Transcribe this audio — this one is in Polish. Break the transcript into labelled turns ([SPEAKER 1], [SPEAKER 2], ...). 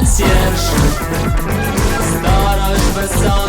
[SPEAKER 1] Concierge Starość wesoła.